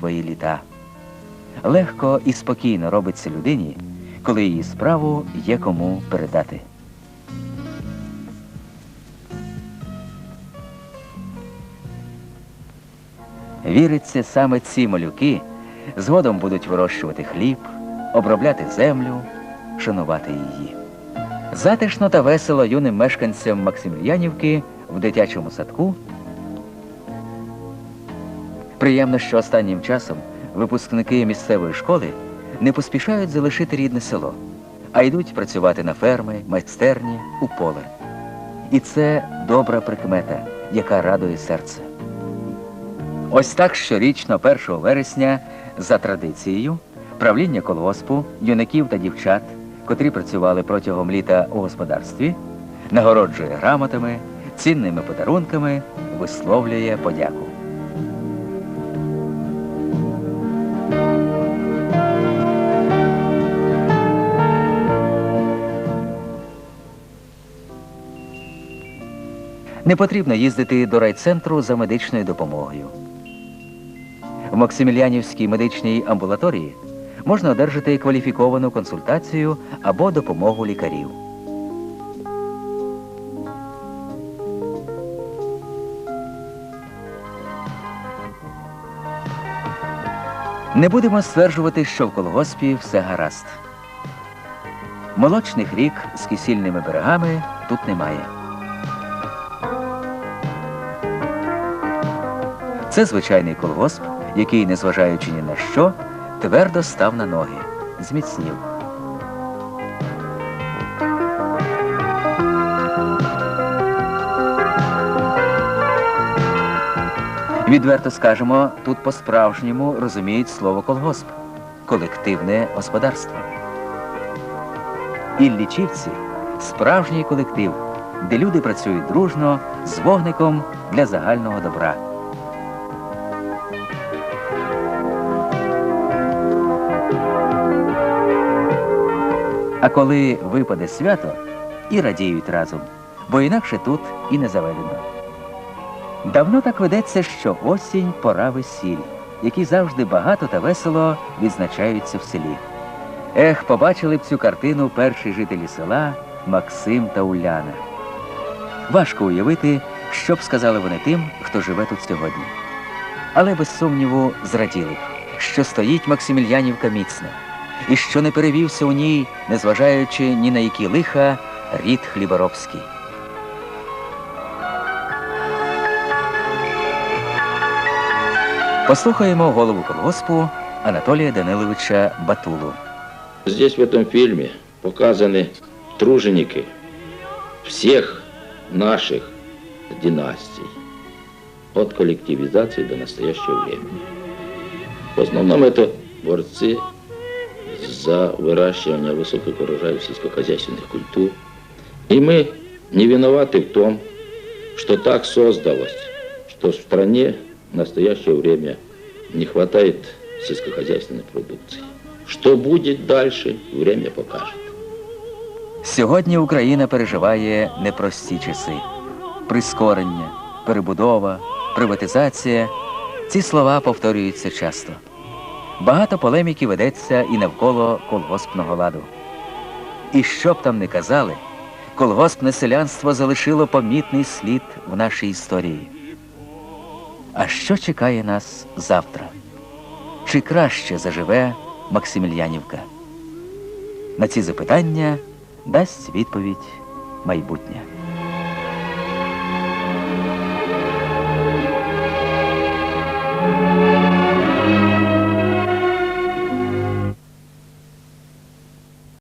свої літа. Легко і спокійно робиться людині, коли її справу є кому передати. Віриться, саме ці малюки згодом будуть вирощувати хліб, обробляти землю, шанувати її. Затишно та весело юним мешканцям Максимільянівки в дитячому садку. Приємно, що останнім часом випускники місцевої школи не поспішають залишити рідне село, а йдуть працювати на ферми, майстерні, у поле. І це добра прикмета, яка радує серце. Ось так щорічно 1 вересня за традицією правління колгоспу, юнаків та дівчат, котрі працювали протягом літа у господарстві, нагороджує грамотами, цінними подарунками, висловлює подяку. Не потрібно їздити до райцентру за медичною допомогою. В Максимілянівській медичній амбулаторії можна одержати кваліфіковану консультацію або допомогу лікарів. Не будемо стверджувати, що в колгоспі все гаразд. Молочних рік з кисільними берегами тут немає. Це звичайний колгосп, який, незважаючи ні на що, твердо став на ноги, зміцнів. Відверто скажемо, тут по-справжньому розуміють слово колгосп колективне господарство. Іллічівці справжній колектив, де люди працюють дружно з вогником для загального добра. А коли випаде свято, і радіють разом, бо інакше тут і не заведено. Давно так ведеться, що осінь пора весіль, які завжди багато та весело відзначаються в селі. Ех, побачили б цю картину перші жителі села Максим та Уляна. Важко уявити, що б сказали вони тим, хто живе тут сьогодні. Але без сумніву зраділи що стоїть Максимільянівка міцно, і що не перевівся у ній, незважаючи ні на які лиха, рід хліборобський. Послухаємо голову колгоспу Анатолія Даниловича Батулу. Здесь в этом фильме показаны труженики всех наших династий, от коллективизации до настоящего времени. В основном это борцы за выращивание высоких урожаев сельскохозяйственных культур. И мы не виноваты в том, что так создалось, что в стране в настоящее время не хватает сельскохозяйственной продукции. Что будет дальше, время покажет. Сьогодні Україна переживає непрості часи. Прискорення, перебудова, приватизація. Ці слова повторюються часто. Багато полеміки ведеться і навколо колгоспного ладу. І що б там не казали, колгоспне селянство залишило помітний слід в нашій історії. А що чекає нас завтра? Чи краще заживе Максимільянівка? На ці запитання дасть відповідь майбутнє.